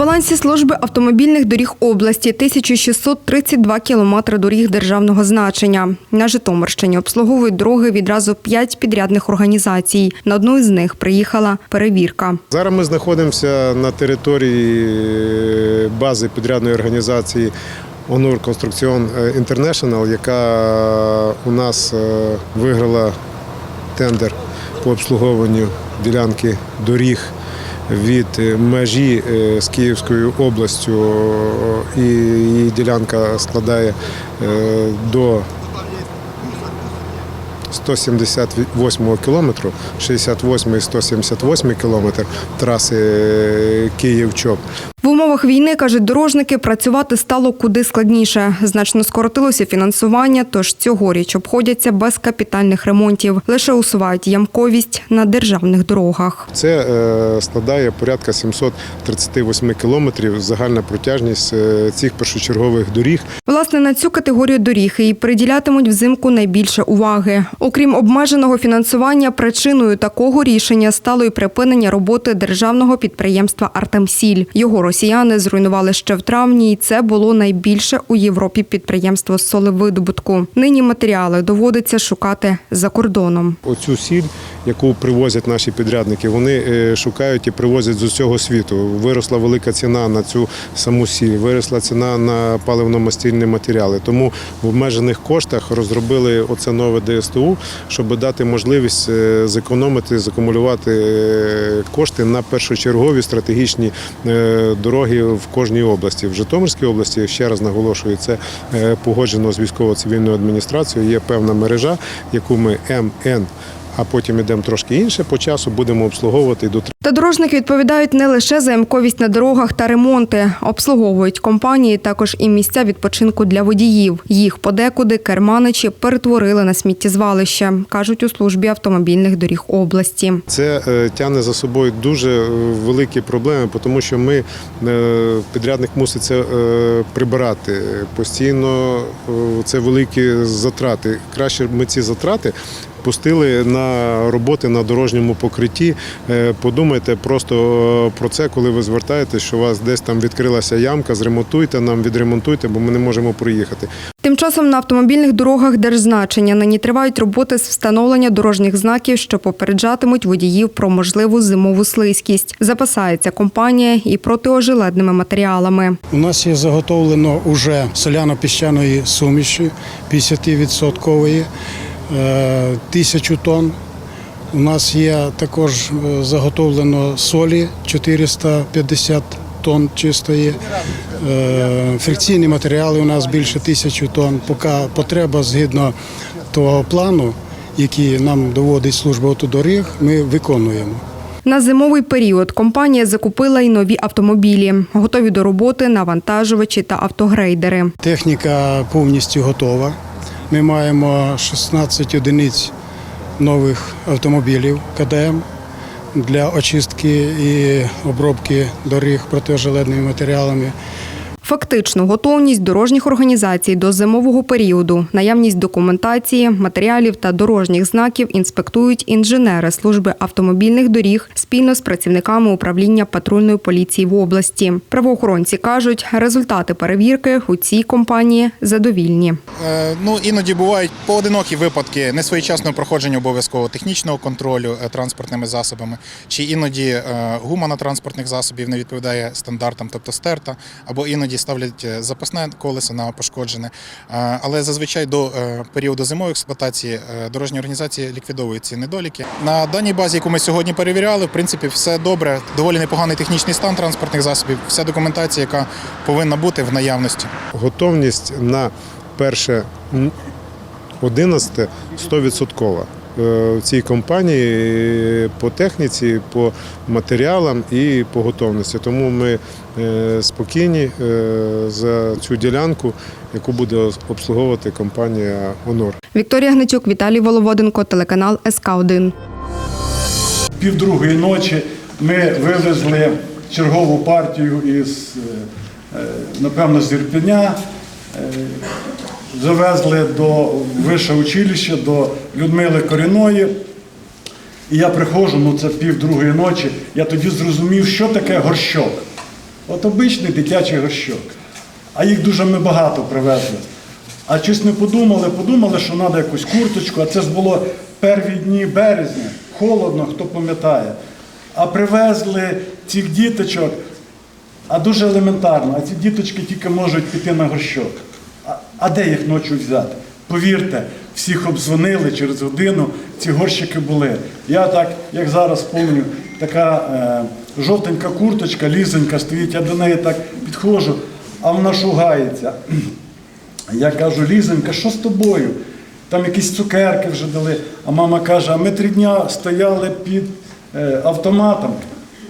балансі служби автомобільних доріг області 1632 кілометри доріг державного значення. На Житомирщині обслуговують дороги відразу п'ять підрядних організацій. На одну із них приїхала перевірка. Зараз ми знаходимося на території е, бази підрядної організації Онур Конструкціон Інтернешнл, яка у нас е, виграла тендер по обслуговуванню ділянки доріг від е, межі е, з Київською областю, і її ділянка складає е, до 178 кілометру, 68 і 178 кілометр траси е, Київ-Чоп. Умовах війни, кажуть дорожники, працювати стало куди складніше. Значно скоротилося фінансування, тож цьогоріч обходяться без капітальних ремонтів. Лише усувають ямковість на державних дорогах. Це е, складає порядка 738 кілометрів загальна протяжність е, цих першочергових доріг. Власне, на цю категорію доріг і приділятимуть взимку найбільше уваги. Окрім обмеженого фінансування, причиною такого рішення стало і припинення роботи державного підприємства Артемсіль. Його росіяни зруйнували ще в травні, і це було найбільше у Європі підприємство солевидобутку. Нині матеріали доводиться шукати за кордоном. Оцю сіль, яку привозять наші підрядники, вони е, шукають і привозять з усього світу. Виросла велика ціна на цю саму сіль, виросла ціна на паливно-мастильні матеріали. Тому в обмежених коштах розробили оце нове ДСТУ, щоб дати можливість е, зекономити, закумулювати е, кошти на першочергові стратегічні дороги в кожній області. В Житомирській області ще раз наголошую, це погоджено з військово-цивільною адміністрацією. Є певна мережа, яку ми МН. А потім йдемо трошки інше по часу, будемо обслуговувати до Та дорожники відповідають не лише за ямковість на дорогах та ремонти. Обслуговують компанії також і місця відпочинку для водіїв. Їх подекуди керманичі перетворили на сміттєзвалище, кажуть у службі автомобільних доріг області. Це е, тягне за собою дуже е, великі проблеми, тому що ми е, підрядник мусить це е, прибирати постійно. е, Це великі затрати. Краще ми ці затрати. Пустили на роботи на дорожньому покритті. Е, Подумайте просто е, про це, коли ви звертаєтесь, що у вас десь там відкрилася ямка, зремонтуйте нам, відремонтуйте, бо ми не можемо проїхати. Тим часом на автомобільних дорогах держзначення нині тривають роботи з встановлення дорожніх знаків, що попереджатимуть водіїв про можливу зимову слизькість. Запасається компанія і протиожеледними матеріалами. У нас є заготовлено уже соляно-піщаної суміші 50% е, тисячу тонн. У нас є також е, заготовлено солі 450 тонн чистої. Е, Фрикційні матеріали у нас більше тисячі тонн. Поки потреба згідно того плану, який нам доводить служба автодоріг, ми виконуємо. На зимовий період компанія закупила й нові автомобілі, готові до роботи навантажувачі та автогрейдери. Техніка повністю готова. Ми маємо 16 одиниць нових автомобілів КДМ для очистки і обробки доріг протижеледними матеріалами. Фактичну готовність дорожніх організацій до зимового періоду, наявність документації, матеріалів та дорожніх знаків інспектують інженери служби автомобільних доріг спільно з працівниками управління патрульної поліції в області. Правоохоронці кажуть, результати перевірки у цій компанії задовільні. Е, Ну іноді бувають поодинокі випадки несвоєчасного проходження обов'язкового технічного контролю е, транспортними засобами, чи іноді е, гума транспортних засобів не відповідає стандартам, тобто стерта, або іноді ставлять е, запасне колесо на пошкоджене. Е, Але зазвичай до е, періоду зимової експлуатації дорожні організації ліквідовують ці недоліки. На даній базі, яку ми сьогодні перевіряли, в принципі, все добре. Доволі непоганий технічний стан транспортних засобів. Вся документація, яка повинна бути в наявності. готовність на перше 11 100% Е, в цій компанії е, по техніці, по матеріалам і по готовності. Тому ми е, спокійні е, за цю ділянку, яку буде обслуговувати компанія Онор. Вікторія Гнатюк, Віталій Воловоденко, телеканал СК 1 півдругої ночі ми вивезли чергову партію із, е, е, напевно, з Ірпеня, е, завезли до вищого училища, до Людмили Коріної. І я приходжу, ну це півдругої ночі, я тоді зрозумів, що таке горщок. От обичний дитячий горщок. А їх дуже ми багато привезли. А щось не подумали, подумали, що треба якусь курточку, а це ж було перві дні березня, холодно, хто пам'ятає. А привезли цих діточок, а дуже елементарно, а ці діточки тільки можуть піти на горщок. А, де їх ночі взяти? Повірте, всіх обдзвонили через годину, ці горщики були. Я так, як зараз пам'ятаю, така е, жовтенька курточка, лізенька стоїть, я до неї так підходжу, а вона шугається. Я кажу, Лізенька, що з тобою? Там якісь цукерки вже дали. А мама каже, а ми три дня стояли під е, автоматом.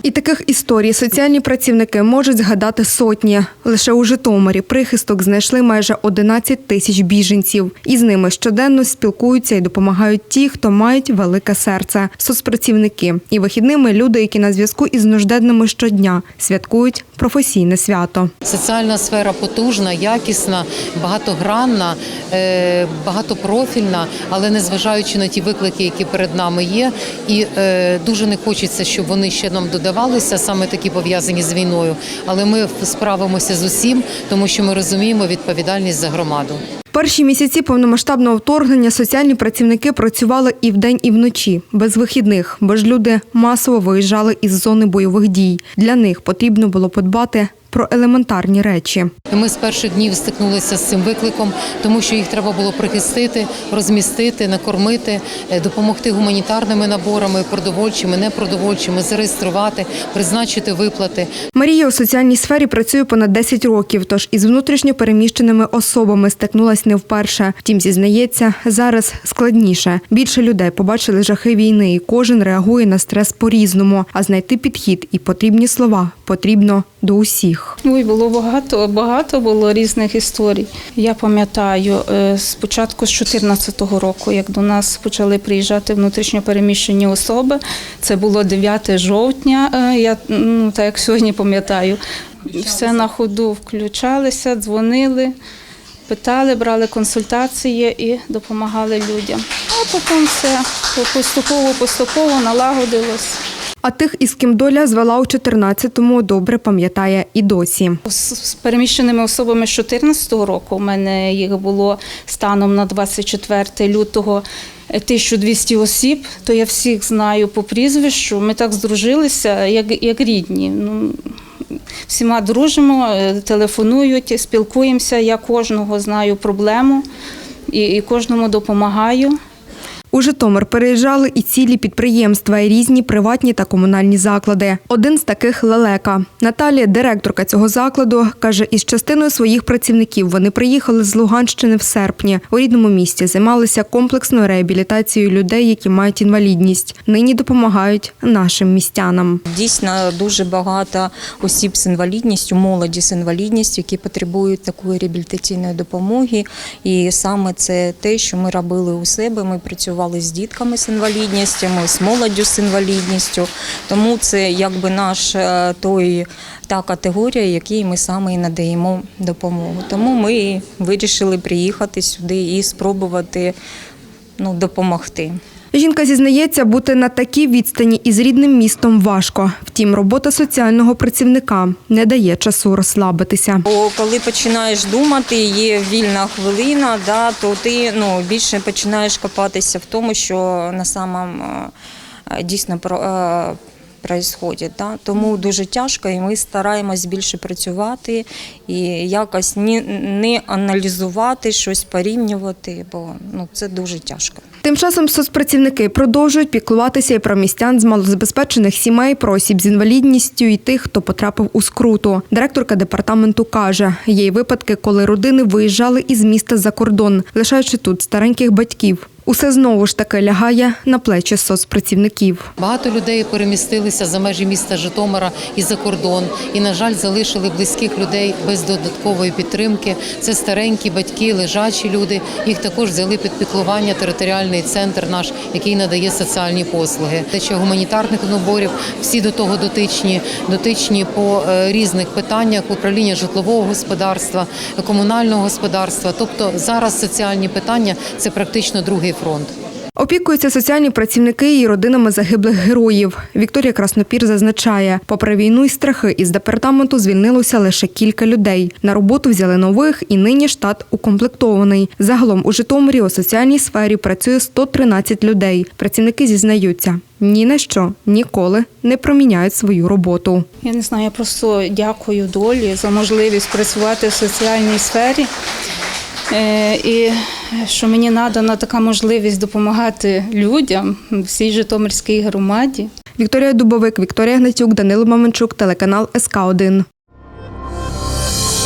І таких історій соціальні працівники можуть згадати сотні. Лише у Житомирі прихисток знайшли майже 11 тисяч біженців. І з ними щоденно спілкуються і допомагають ті, хто мають велике серце соцпрацівники. І вихідними люди, які на зв'язку із нужденними щодня святкують професійне свято. Соціальна сфера потужна, якісна, багатогранна, е, багатопрофільна, але незважаючи на ті виклики, які перед нами є, і е, дуже не хочеться, щоб вони ще нам додавалися, саме такі пов'язані з війною. Але ми справимося з усім, тому що ми розуміємо відповідальність за громаду. Перші місяці повномасштабного вторгнення соціальні працівники працювали і вдень, і вночі, без вихідних, бо ж люди масово виїжджали із зони бойових дій. Для них потрібно було подбати про елементарні речі. Ми з перших днів стикнулися з цим викликом, тому що їх треба було прихистити, розмістити, накормити, е, допомогти гуманітарними наборами, продовольчими, непродовольчими, зареєструвати, призначити виплати. Марія у соціальній сфері працює понад 10 років, тож із внутрішньо переміщеними особами стикнулась не вперше. Втім, зізнається, зараз складніше. Більше людей побачили жахи війни, і кожен реагує на стрес по-різному. А знайти підхід і потрібні слова потрібно до усіх. Ой, було багато, багато було різних історій. Я пам'ятаю, е, спочатку з 2014 року, як до нас почали приїжджати внутрішньо переміщені особи, це було 9 жовтня, е, я ну, так як сьогодні пам'ятаю. Все на ходу включалися, дзвонили, питали, брали консультації і допомагали людям. А потім все поступово-поступово налагодилось. А тих, із ким доля звела у 14-му, добре пам'ятає і досі. З переміщеними особами з 2014 року у мене їх було станом на 24 лютого 1200 осіб, то я всіх знаю по прізвищу. Ми так здружилися, як, як рідні. Ну, всіма дружимо, е, телефонують, спілкуємося. Я кожного знаю проблему і, і кожному допомагаю. У Житомир переїжджали і цілі підприємства, і різні приватні та комунальні заклади. Один з таких лелека. Наталія, директорка цього закладу, каже, із частиною своїх працівників вони приїхали з Луганщини в серпні. У рідному місті займалися комплексною реабілітацією людей, які мають інвалідність. Нині допомагають нашим містянам. Дійсно, дуже багато осіб з інвалідністю, молоді з інвалідністю, які потребують такої реабілітаційної допомоги. І саме це те, що ми робили у себе. Ми працювали з дітками з інвалідністю, з молоддю з інвалідністю. Тому це якби наш е, той та категорія, якій ми саме і надаємо допомогу. Тому ми вирішили приїхати сюди і спробувати ну, допомогти. Жінка зізнається, бути на такій відстані із рідним містом важко. Втім, робота соціального працівника не дає часу розслабитися. Бо коли починаєш думати, є вільна хвилина, да, то ти ну, більше починаєш копатися в тому, що на самом дійсно дійсно про. е, да? Тому дуже тяжко, і ми стараємось більше працювати і якось не, не аналізувати, щось порівнювати, бо ну, це дуже тяжко. Тим часом соцпрацівники продовжують піклуватися і про містян з малозабезпечених сімей, про осіб з інвалідністю і тих, хто потрапив у скруту. Директорка департаменту каже, є й випадки, коли родини виїжджали із міста за кордон, лишаючи тут стареньких батьків. Усе знову ж таки лягає на плечі соцпрацівників. Багато людей перемістилися за межі міста Житомира і за кордон, і, на жаль, залишили близьких людей без додаткової підтримки. Це старенькі батьки, лежачі люди. Їх також взяли під піклування територіальний центр наш, який надає соціальні послуги. Те, що гуманітарних наборів всі до того дотичні, дотичні по е, різних питаннях управління житлового господарства, комунального господарства. Тобто зараз соціальні питання це практично другий фронт. Опікуються соціальні працівники і родинами загиблих героїв. Вікторія Краснопір зазначає, попри війну і страхи, із департаменту звільнилося лише кілька людей. На роботу взяли нових, і нині штат укомплектований. Загалом у Житомирі у соціальній сфері працює 113 людей. Працівники зізнаються, ні на що ніколи не проміняють свою роботу. Я не знаю, я просто дякую долі за можливість працювати в соціальній сфері. Е, І що мені надана така можливість допомагати людям всій Житомирській громаді. Вікторія Дубовик, Вікторія Гнатюк, Данило Маменчук, телеканал СК 1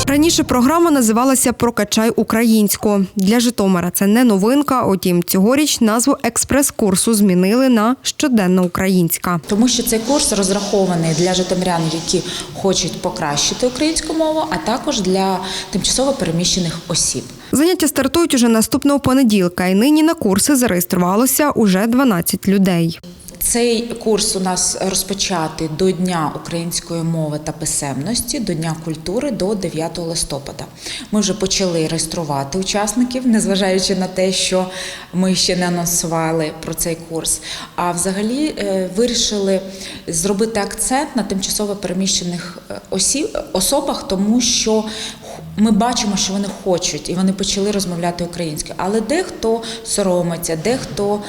Раніше програма називалася Прокачай українську. Для Житомира це не новинка. Утім, цьогоріч назву експрес-курсу змінили на щоденна українська. Тому що цей курс розрахований для житомирян, які хочуть покращити українську мову, а також для тимчасово переміщених осіб. Заняття стартують уже наступного понеділка, і нині на курси зареєструвалося уже 12 людей. Цей курс у нас розпочатий до Дня української мови та писемності, до Дня культури до 9 листопада. Ми вже почали реєструвати учасників, незважаючи на те, що ми ще не анонсували про цей курс. А взагалі е, вирішили зробити акцент на тимчасово переміщених е, осіб, особах, тому що ми бачимо, що вони хочуть, і вони почали розмовляти українською. Але дехто соромиться, дехто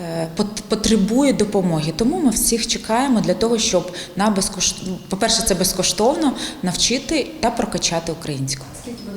е, пот- потребує допомоги. Тому ми всіх чекаємо для того, щоб на безкоштовно, по-перше, це безкоштовно навчити та прокачати українську.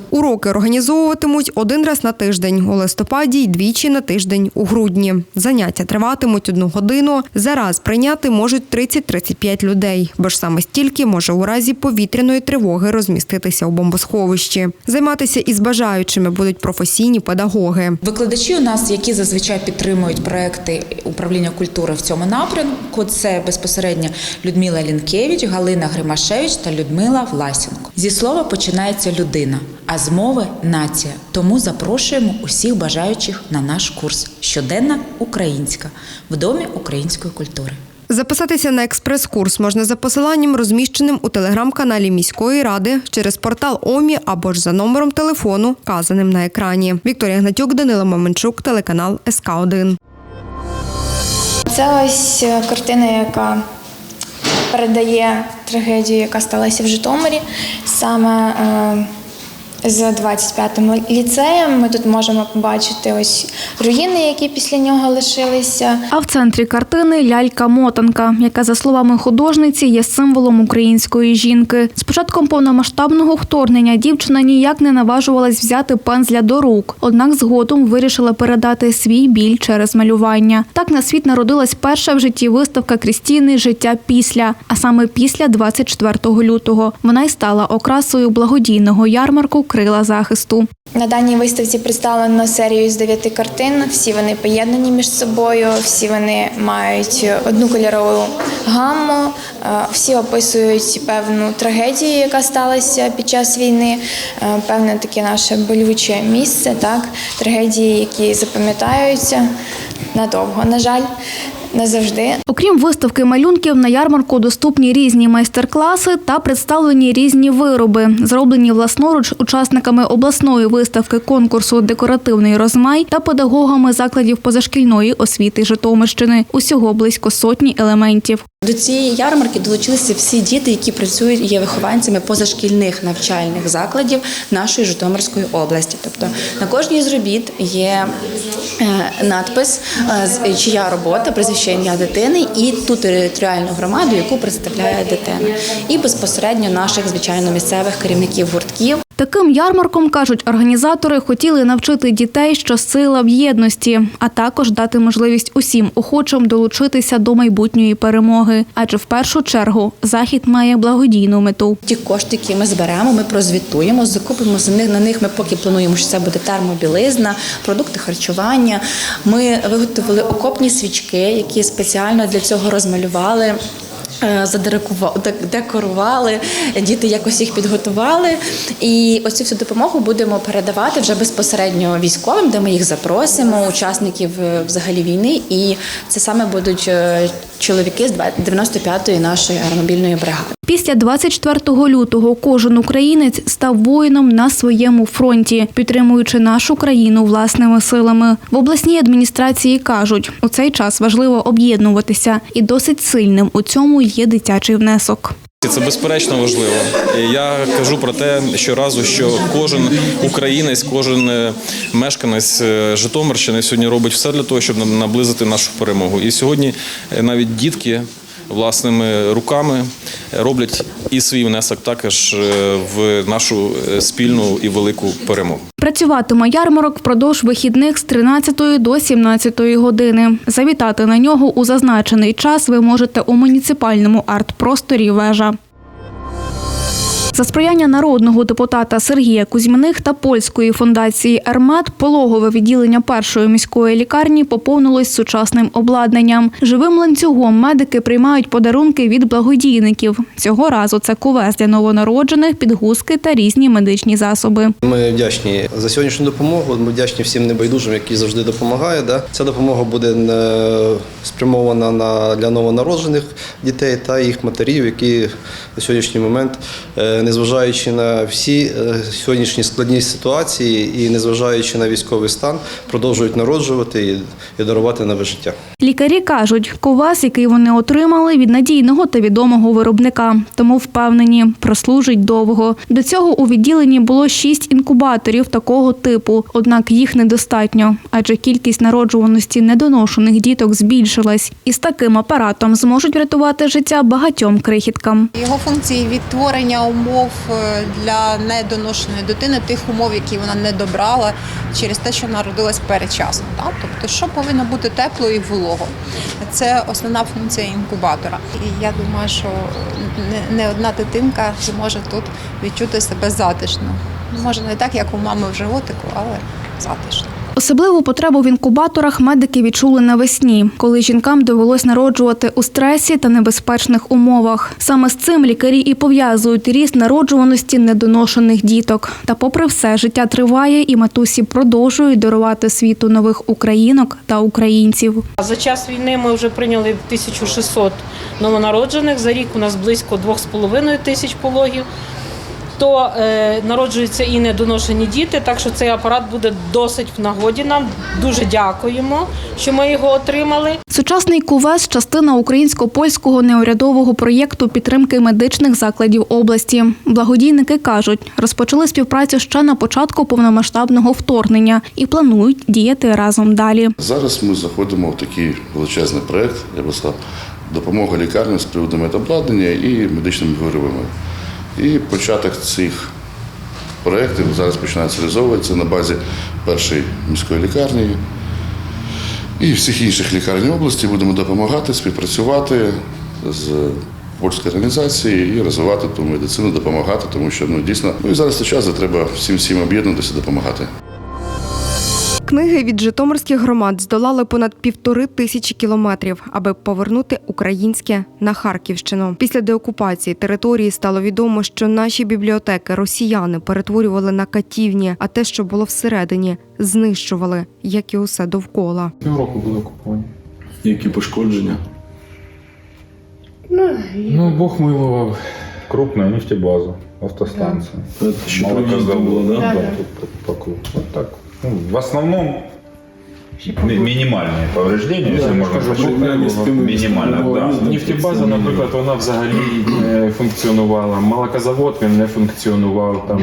Уроки організовуватимуть один раз на тиждень у листопаді й двічі на тиждень у грудні. Заняття триватимуть одну годину. Зараз прийняти можуть 30-35 людей, бо ж саме стільки може у разі повітряної тривоги розміститися у бомбосховищі. Займатися із бажаючими будуть професійні педагоги. Викладачі у нас, які зазвичай підтримують проекти управління культури в цьому напрямку, це безпосередньо Людмила Лінкевич, Галина Гримашевич та Людмила Власенко. Зі слова починається людина, а з мови нація. Тому запрошуємо усіх бажаючих на наш курс Щоденна українська в домі української культури. Записатися на експрес-курс можна за посиланням, розміщеним у телеграм-каналі міської ради через портал ОМІ або ж за номером телефону, вказаним на екрані. Вікторія Гнатюк, Данила Маменчук, телеканал СК 1 Це ось е, картина, яка передає трагедію, яка сталася в Житомирі. Саме е, з 25-м ліцеєм ми тут можемо побачити ось руїни, які після нього лишилися. А в центрі картини лялька-мотанка, яка, за словами художниці, є символом української жінки. З початком повномасштабного вторгнення дівчина ніяк не наважувалась взяти пензля до рук, однак згодом вирішила передати свій біль через малювання. Так на світ народилась перша в житті виставка Крістіни Життя після, а саме після 24 лютого. Вона й стала окрасою благодійного ярмарку Крила захисту. На даній виставці представлено серію з дев'яти картин. Всі вони поєднані між собою, всі вони мають одну кольорову гамму, е, всі описують певну трагедію, яка сталася під час війни, е, певне таке наше болюче місце, так трагедії, які запам'ятаються надовго. На жаль, не завжди. Окрім виставки малюнків, на ярмарку доступні різні майстер-класи та представлені різні вироби, зроблені власноруч учасниками обласної виставки конкурсу Декоративний розмай та педагогами закладів позашкільної освіти Житомирщини. Усього близько сотні елементів. До цієї ярмарки долучилися всі діти, які працюють є вихованцями позашкільних навчальних закладів нашої Житомирської області. Тобто на кожній з робіт є е, надпис, е, з- чия робота, прізвище ім'я дитини і ту територіальну громаду, яку представляє дитина, і безпосередньо наших звичайно місцевих керівників гуртків. Таким ярмарком, кажуть організатори, хотіли навчити дітей, що сила в єдності, а також дати можливість усім охочим долучитися до майбутньої перемоги. Адже в першу чергу захід має благодійну мету. Ті кошти, які ми зберемо, ми прозвітуємо, закупимо за них. На них ми поки плануємо, що це буде термобілизна, продукти харчування. Ми виготовили окопні свічки, які спеціально для цього розмалювали. Е, декорували, діти якось їх підготували. І ось цю всю допомогу будемо передавати вже безпосередньо військовим, де ми їх запросимо, учасників е, взагалі війни. І це саме будуть е, чоловіки з 95-ї нашої аеромобільної бригади. Після 24 лютого кожен українець став воїном на своєму фронті, підтримуючи нашу країну власними силами. В обласній адміністрації кажуть, у цей час важливо об'єднуватися, і досить сильним у цьому є дитячий внесок. Це безперечно важливо. Я кажу про те щоразу, що кожен українець, кожен е, мешканець е, Житомирщини сьогодні робить все для того, щоб наблизити нашу перемогу. І сьогодні е, навіть дітки власними руками роблять і свій внесок також е, в нашу е, спільну і велику перемогу. Працюватиме ярмарок впродовж вихідних з 13 до 17 години. Завітати на нього у зазначений час ви можете у муніципальному арт-просторі вежа. За сприяння народного депутата Сергія Кузьминих та польської фундації «Ермет» пологове відділення першої міської лікарні поповнилось сучасним обладнанням. Живим ланцюгом медики приймають подарунки від благодійників. Цього разу це кувес для новонароджених, підгузки та різні медичні засоби. Ми вдячні за сьогоднішню допомогу. Ми вдячні всім небайдужим, які завжди допомагають. Ця допомога буде е, спрямована на для новонароджених дітей та їх матерів, які на сьогоднішній момент, е, незважаючи на всі е, сьогоднішні складні ситуації і незважаючи на військовий стан, продовжують народжувати і, і дарувати нове життя. Лікарі кажуть, ковас, який вони отримали від надійного та відомого виробника, тому впевнені, прослужить довго. До цього у відділенні було шість інкубаторів такого типу, однак їх недостатньо, адже кількість народжуваності недоношених діток збільшилась. І з таким апаратом зможуть врятувати життя багатьом крихіткам. Його функції відтворення умов е, для недоношеної дитини, тих умов, які вона не добрала через те, що народилась передчасно. Так? Тобто, що повинно бути тепло і волого. Це основна функція інкубатора. І я думаю, що не одна дитинка зможе тут відчути себе затишно. Може, не так, як у мами в животику, але затишно. Особливу потребу в інкубаторах медики відчули навесні, коли жінкам довелось народжувати у стресі та небезпечних умовах. Саме з цим лікарі і пов'язують ріст народжуваності недоношених діток. Та, попри все, життя триває, і матусі продовжують дарувати світу нових українок та українців. За час війни ми вже прийняли 1600 новонароджених. За рік у нас близько 2,5 тисяч пологів. То е, народжуються і недоношені діти, так що цей апарат буде досить в нагоді нам. Дуже дякуємо, що ми його отримали. Сучасний кувес частина українсько-польського неурядового проєкту підтримки медичних закладів області. Благодійники кажуть, розпочали співпрацю ще на початку повномасштабного вторгнення і планують діяти разом далі. Зараз ми заходимо в такий величезний проєкт, я би сказав, допомога лікарням з приводу медобладнання і медичними виробами. І початок цих проєктів зараз починається реалізовуватися на базі першої міської лікарні і всіх інших лікарень області. Будемо допомагати, співпрацювати з польською організацією і розвивати ту медицину, допомагати, тому що ну дійсно ну і зараз це час, де треба всім всім об'єднатися, допомагати. Книги від житомирських громад здолали понад півтори тисячі кілометрів, аби повернути українське на Харківщину. Після деокупації території стало відомо, що наші бібліотеки росіяни перетворювали на катівні, а те, що було всередині, знищували, як і усе довкола. Півроку були окуповані. Які пошкодження? Ну, Бог милував. Крупная нефтебаза, автостанция. Это еще проезд было, да? Да, по. Вот так. Ну, в основном ми- минимальные повреждения, если можно сказать. Минимально, да. Нефтебаза, наприклад, вона взагалі не функціонувала. Молокозавод він не функціонував, там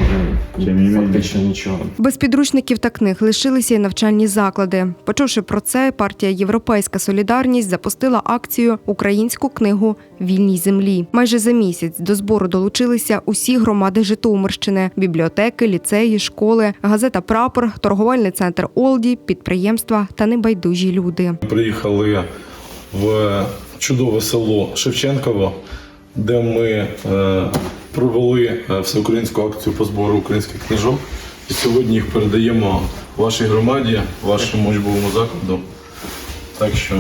вже фактично нічого. Без підручників та книг лишилися й навчальні заклади. Почувши про це, партія Європейська Солідарність запустила акцію Українську книгу Вільній землі. Майже за місяць до збору долучилися усі громади Житомирщини: бібліотеки, ліцеї, школи, газета Прапор, торговельний центр Олді, підприємства та небайдужі люди. Приїхали в чудове село Шевченково, де ми е, провели е, всеукраїнську акцію по збору українських книжок. І сьогодні їх передаємо вашій громаді, вашому учбовому закладу. Так що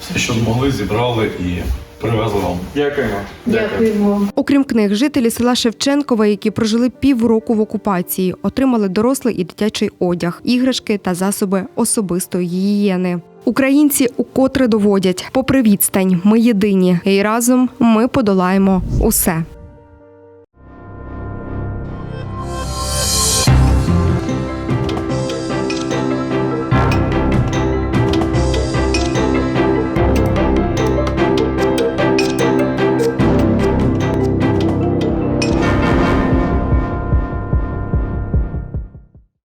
все, що змогли, зібрали і привезли вам. Дякуємо. Дякуємо. Окрім книг, жителі села Шевченкова, які прожили півроку в окупації, отримали дорослий і дитячий одяг, іграшки та засоби особистої гігієни. Українці укотре доводять, попри відстань, ми єдині, і разом ми подолаємо усе.